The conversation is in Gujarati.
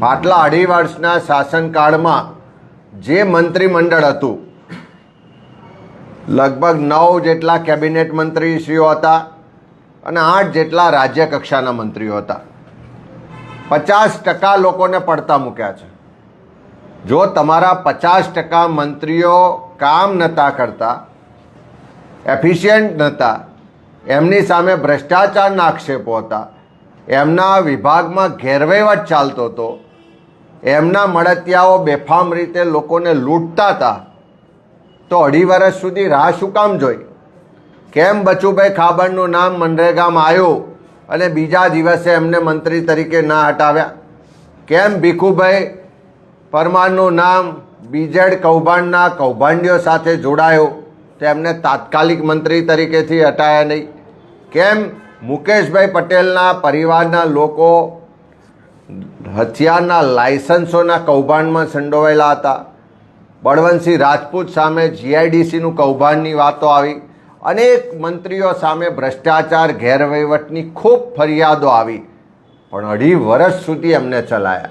પાટલા અઢી વર્ષના શાસનકાળમાં જે મંત્રીમંડળ હતું, લગભગ નવ જેટલા કેબિનેટ મંત્રીશ્રીઓ હતા અને આઠ જેટલા રાજ્ય કક્ષાના મંત્રીઓ હતા. પચાસ ટકા લોકોને પડતા મૂક્યા છે. જો તમારા પચાસ ટકા મંત્રીઓ કામ નહોતા કરતા, એફિશિયન્ટ નહોતા એમની સામે ભ્રષ્ટાચારના આક્ષેપો હતા, એમના વિભાગમાં ગેરવહીવટ ચાલતો હતો એમના મળતિયાઓ બેફામ રીતે લોકોને લૂંટતા હતા. તો અઢી વર્ષ સુધી રાહ શું કામ જોઈ? કેમ બચુભાઈ ખાબડનું નામ મનરેગામાં આવ્યું અને બીજા દિવસે એમને મંત્રી તરીકે ના હટાવ્યા? કેમ ભીખુભાઈ પરમારનું નામ બીજેડ કૌભાંડના કૌભાંડીઓ સાથે જોડાયો તેમને તાત્કાલિક મંત્રી તરીકેથી હટાયા નહીં? કેમ મુકેશભાઈ પટેલના પરિવારના લોકો હથિયારના લાયસન્સોના કૌભાંડમાં સંડોવાયેલા હતા. બળવંતસિંહ રાજપૂત સામે જીઆઈડીસીનું કૌભાંડની વાતો આવી. અનેક મંત્રીઓ સામે ભ્રષ્ટાચાર, ગેરવહીવટની ખૂબ ફરિયાદો આવી. પણ અઢી વર્ષ સુધી એમને ચલાયા.